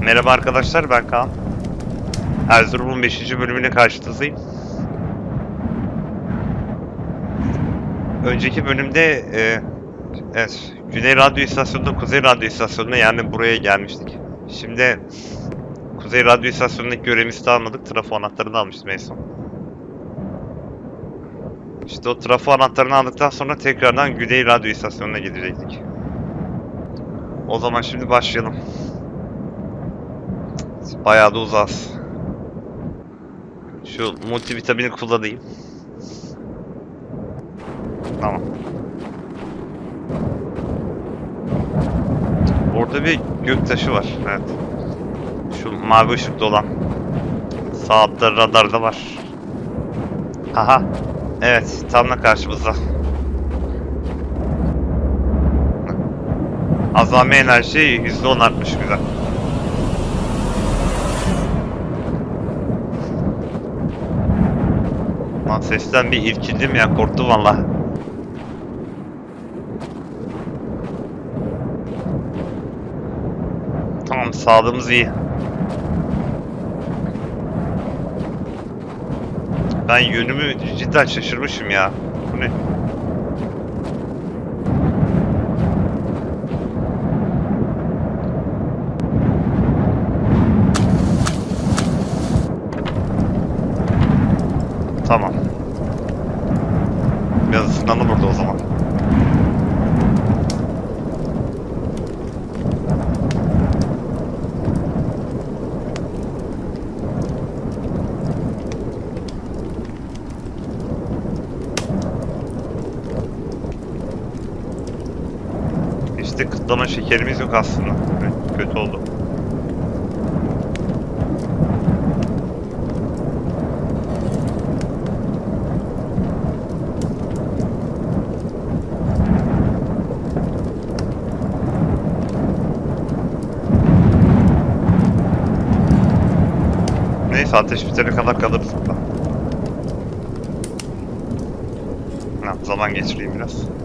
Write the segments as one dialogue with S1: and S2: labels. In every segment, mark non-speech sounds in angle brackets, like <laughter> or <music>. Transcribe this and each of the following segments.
S1: Merhaba arkadaşlar ben Kaan. Erzurum'un 5. bölümüne karşınızdayım. Önceki bölümde e, evet, Güney Radyo İstasyonu'nda Kuzey Radyo İstasyonu'na yani buraya gelmiştik. Şimdi Kuzey Radyo İstasyonu'ndaki görevimizi de almadık. Trafo anahtarını almıştım en son. İşte o trafo anahtarını aldıktan sonra tekrardan Güney Radyo İstasyonu'na gidecektik. O zaman şimdi başlayalım. Bayağı da uzas. Şu multivitamini kullanayım. Tamam. Orada bir göktaşı var. Evet. Şu mavi ışıklı olan. Sağ radarda var. Aha. Evet. Tam da karşımızda. Azami enerji %10 artmış güzel. Lan sesten bir irkildim ya korktum valla. Tamam sağlığımız iyi. Ben yönümü cidden şaşırmışım ya. Bu ne? Tamam. Biraz ısınalım burada o zaman. Kıtlama şekerimiz yok aslında. Evet, kötü oldu. Neyse ateş bitene kadar kalırız burada. Zaman geçireyim biraz.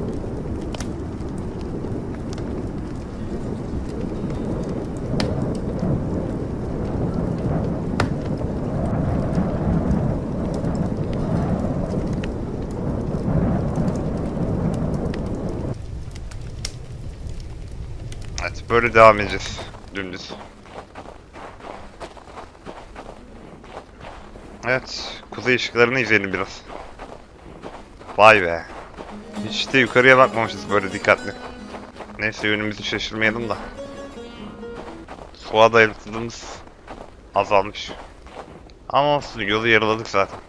S1: Evet böyle devam edeceğiz. Dümdüz. Evet, kuzey ışıklarını izleyelim biraz. Vay be. Hiç de yukarıya bakmamışız böyle dikkatli. Neyse yönümüzü şaşırmayalım da. Soğuğa dayanıklılığımız azalmış. Ama olsun yolu yaraladık zaten.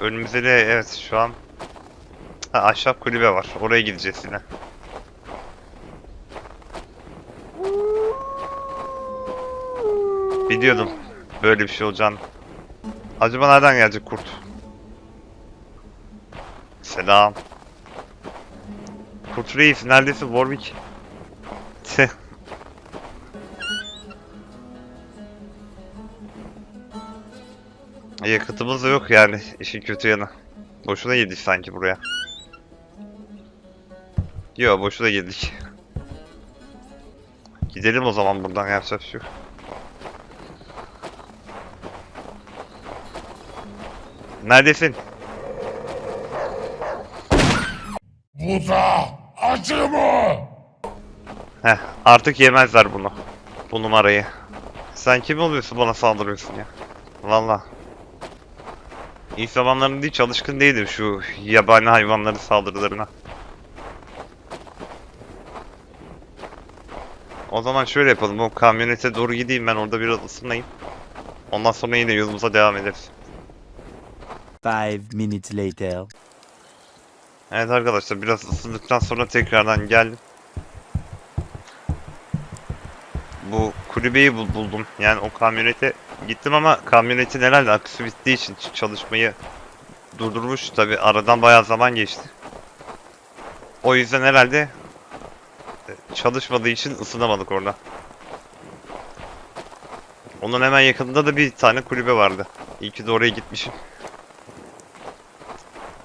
S1: Önümüzde de evet şu an ha, ahşap kulübe var. Oraya gideceğiz yine. Biliyordum böyle bir şey olacağını. Acaba nereden gelecek kurt? Selam. Kurt Reis neredesin Warwick? <laughs> Yakıtımız da yok yani işin kötü yanı. Boşuna girdik sanki buraya. Yo boşuna girdik. Gidelim o zaman buradan yapacak bir şey yok. Neredesin?
S2: Bu da acı mı?
S1: Heh, artık yemezler bunu. Bu numarayı. Sen kim oluyorsun bana saldırıyorsun ya? Valla. İlk zamanlarında hiç alışkın değildim şu yabani hayvanların saldırılarına. O zaman şöyle yapalım. O kamyonete doğru gideyim ben orada biraz ısınayım. Ondan sonra yine yolumuza devam ederiz.
S3: Five minutes later.
S1: Evet arkadaşlar biraz ısındıktan sonra tekrardan geldim. Bu kulübeyi bul- buldum. Yani o kamyonete gittim ama kamyonetin herhalde aküsü bittiği için çalışmayı durdurmuş. Tabi aradan bayağı zaman geçti. O yüzden herhalde e, çalışmadığı için ısınamadık orada. Onun hemen yakınında da bir tane kulübe vardı. İyi ki de oraya gitmişim.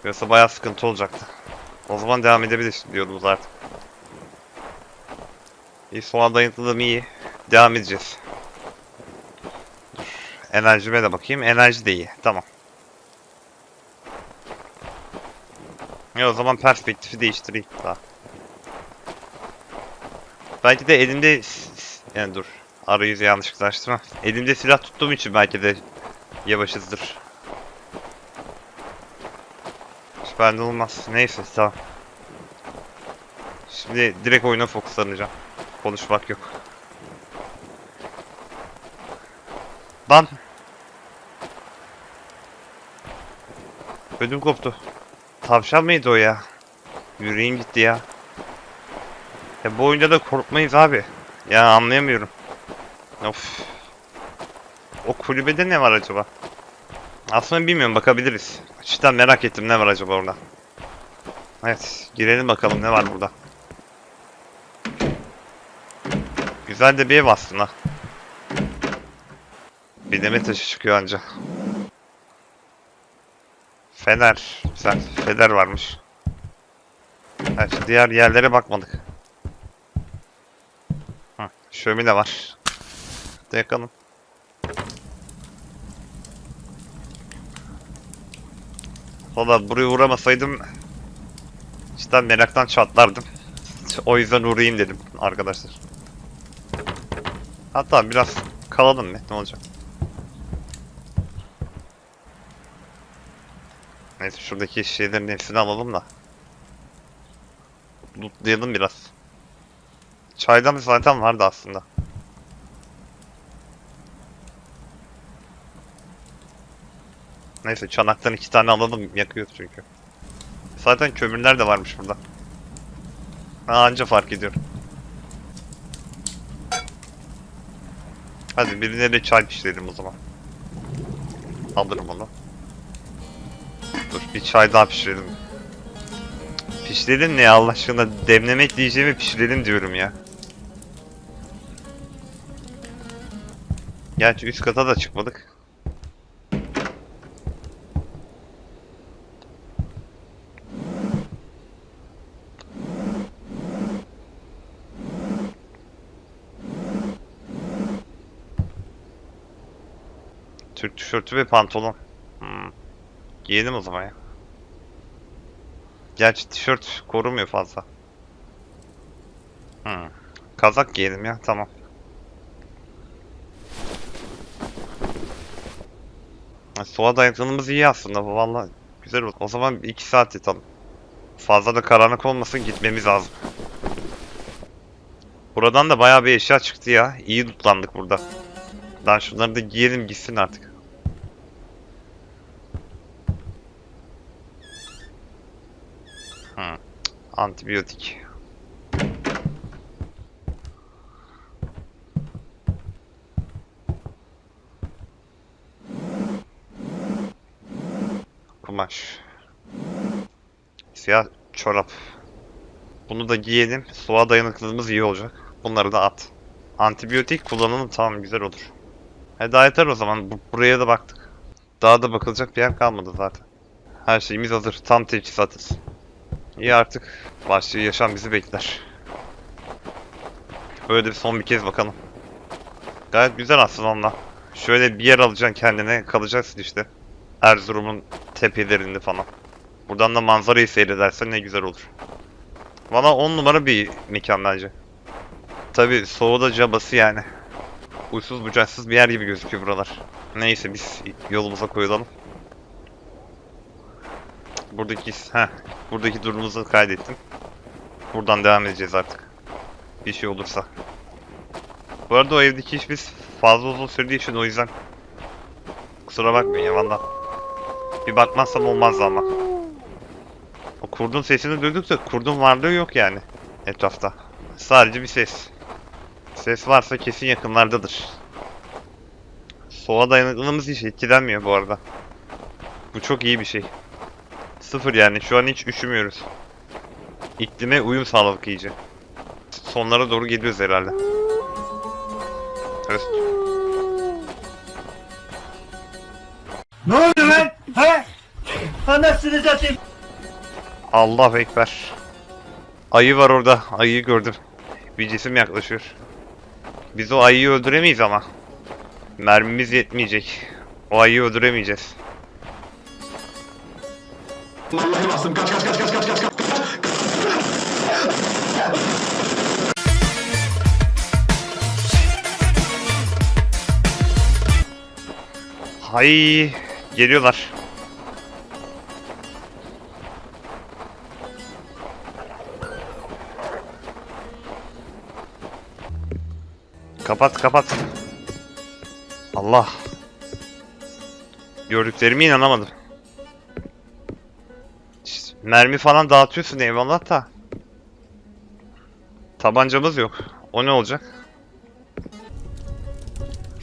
S1: Yoksa bayağı sıkıntı olacaktı. O zaman devam edebiliriz diyordum zaten. İyi soğan dayanıklılığım iyi. Devam edeceğiz. Enerjime de bakayım. Enerji de iyi. Tamam. Ya o zaman perspektifi değiştireyim daha. Belki de elimde yani dur. Arayüzü yanlışlıkla açtım. Elimde silah tuttuğum için belki de yavaşızdır. Hiç bende olmaz. Neyse tamam. Şimdi direkt oyuna fokuslanacağım. Konuşmak yok. Lan. Ödüm koptu. Tavşan mıydı o ya? Yüreğim gitti ya. Ya bu oyunda da korkmayız abi. Ya anlayamıyorum. Of. O kulübede ne var acaba? Aslında bilmiyorum bakabiliriz. Cidden merak ettim ne var acaba orada. Evet girelim bakalım ne var burada. Güzel de bir ev aslında. Bir deme taşı çıkıyor anca. Fener. Güzel. Fener varmış. Evet, diğer yerlere bakmadık. Hı, şömine var. De yakalım. Valla buraya uğramasaydım cidden meraktan çatlardım. O yüzden uğrayayım dedim arkadaşlar. Hatta biraz kalalım mı? Ne olacak? Neyse şuradaki şeylerin hepsini alalım da. Lootlayalım biraz. Çaydan zaten vardı aslında. Neyse çanaktan iki tane alalım yakıyoruz çünkü. Zaten kömürler de varmış burada. Ha, anca fark ediyorum. Hadi birine de çay pişirelim o zaman. Alırım onu. Dur bir çay daha pişirelim. Pişirelim ne Allah aşkına demlemek diyeceğimi pişirelim diyorum ya. Gerçi üst kata da çıkmadık. Türk tişörtü ve pantolon. Hmm. Giyelim o zaman ya. Gerçi tişört korumuyor fazla. Hmm. Kazak giyelim ya tamam. Soğuğa dayanıklılığımız iyi aslında bu valla güzel oldu. O zaman 2 saat yatalım. Fazla da karanlık olmasın gitmemiz lazım. Buradan da bayağı bir eşya çıktı ya. İyi tutlandık burada. Lan şunları da giyelim gitsin artık. Hmm. Antibiyotik. Kumaş. Siyah çorap. Bunu da giyelim. Soğuğa dayanıklılığımız iyi olacak. Bunları da at. Antibiyotik kullanımı tamam güzel olur. E daha yeter o zaman. Bu- buraya da baktık. Daha da bakılacak bir yer kalmadı zaten. Her şeyimiz hazır. Tam teçhizatız. İyi artık. Başlı yaşam bizi bekler. Böyle bir son bir kez bakalım. Gayet güzel aslında onunla. Şöyle bir yer alacaksın kendine kalacaksın işte. Erzurum'un tepelerinde falan. Buradan da manzarayı seyredersen ne güzel olur. Valla 10 numara bir mekan bence. Tabi soğuda cabası yani. Uysuz bucaksız bir yer gibi gözüküyor buralar. Neyse biz yolumuza koyulalım. Buradaki ha buradaki durumumuzu kaydettim. Buradan devam edeceğiz artık. Bir şey olursa. Bu arada o evdeki iş biz fazla uzun sürdüğü için o yüzden kusura bakmayın ya valla. Bir bakmazsam olmaz ama. O kurdun sesini duyduk da kurdun varlığı yok yani etrafta. Sadece bir ses. Ses varsa kesin yakınlardadır. Soğuğa dayanıklılığımız hiç etkilenmiyor bu arada. Bu çok iyi bir şey. Sıfır yani şu an hiç üşümüyoruz. İklime uyum sağladık iyice. Sonlara doğru geliyoruz herhalde. Evet.
S4: Ne oldu lan? He? Anasını satayım.
S1: Allah ekber. Ayı var orada. Ayıyı gördüm. Bir cisim yaklaşıyor. Biz o ayıyı öldüremeyiz ama. Mermimiz yetmeyecek. O ayıyı öldüremeyeceğiz. Hay geliyorlar. Kapat kapat. Allah. Gördüklerime inanamadım. Mermi falan dağıtıyorsun eyvallah da. Tabancamız yok. O ne olacak?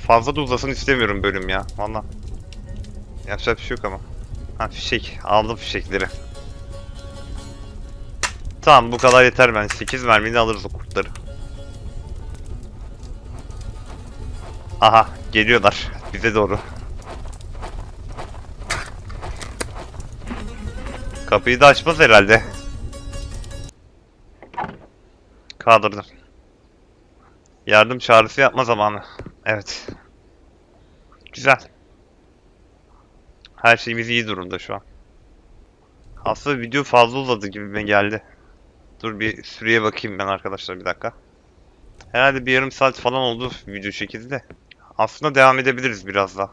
S1: Fazla da uzasın istemiyorum bölüm ya. Valla. Yapacak bir şey yok ama. Ha fişek. Aldım fişekleri. Tamam bu kadar yeter ben. 8 mermiyle alırız o kurtları. Aha geliyorlar bize doğru. Kapıyı da açmaz herhalde. Kaldırdım. Yardım çağrısı yapma zamanı. Evet. Güzel. Her şeyimiz iyi durumda şu an. Aslında video fazla uzadı gibi geldi. Dur bir süreye bakayım ben arkadaşlar bir dakika. Herhalde bir yarım saat falan oldu video şekilde. Aslında devam edebiliriz biraz daha.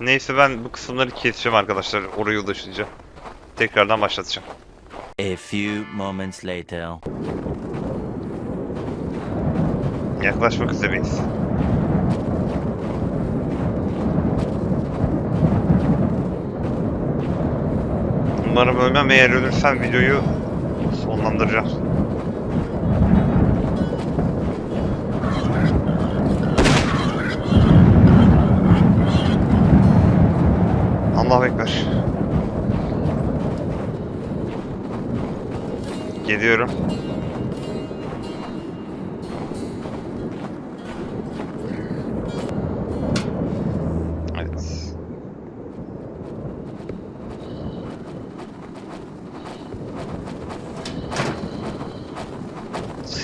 S1: Neyse ben bu kısımları keseceğim arkadaşlar. Oraya ulaşınca. Tekrardan başlatacağım.
S3: A few moments later.
S1: Yaklaşmak üzereyiz. Umarım ölmem. Eğer ölürsem videoyu sonlandıracağım. Geliyorum. Evet.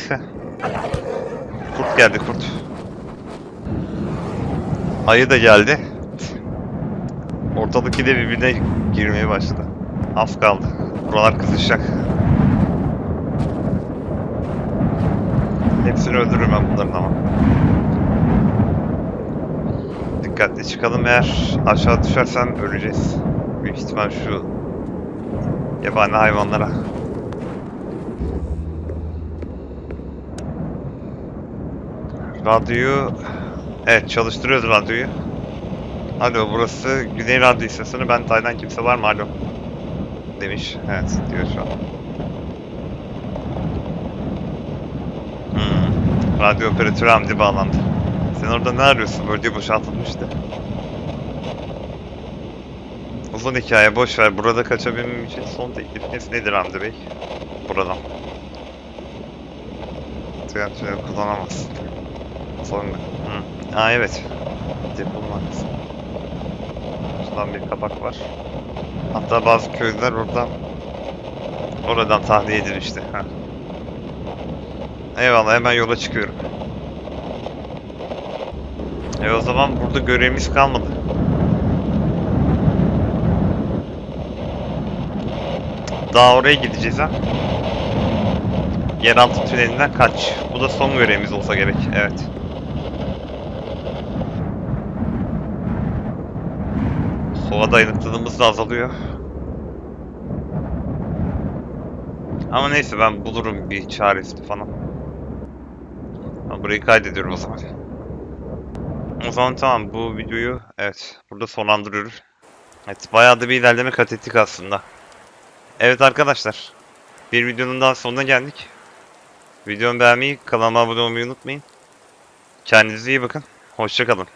S1: <laughs> kurt geldi kurt. Ayı da geldi. Ortalık de birbirine girmeye başladı. Az kaldı. Buralar kızışacak. Hepsini öldürürüm ben bunların ama. Dikkatli çıkalım eğer aşağı düşersem öleceğiz. Büyük ihtimal şu yabani hayvanlara. Radyoyu evet çalıştırıyoruz radyoyu. Alo burası Güney Radyo istasyonu. Ben Taylan kimse var mı? Alo. Demiş. Evet diyor şu an. Hmm. Radyo operatörü Hamdi bağlandı. Sen orada ne arıyorsun? Bölge boşaltılmıştı. Uzun hikaye boş ver. Burada kaçabilmem için son teklifiniz nedir Hamdi Bey? Buradan. Tiyatroyu kullanamazsın. Sonra. Hı. Aa evet. Depolmanız. Şuradan bir kapak var. Hatta bazı köylüler oradan oradan tahliye edilmişti. Heh. Eyvallah hemen yola çıkıyorum. E o zaman burada görevimiz kalmadı. Daha oraya gideceğiz ha. Yeraltı tünelinden kaç. Bu da son görevimiz olsa gerek. Evet. Soğuğa dayanıklılığımız da azalıyor. Ama neyse ben bulurum bir çaresini falan. Burayı kaydediyorum o zaman. O zaman tamam bu videoyu evet burada sonlandırıyoruz. Evet bayağı da bir ilerleme kat ettik aslında. Evet arkadaşlar. Bir videonun daha sonuna geldik. Videomu beğenmeyi, kanalıma abone olmayı unutmayın. Kendinize iyi bakın. Hoşçakalın.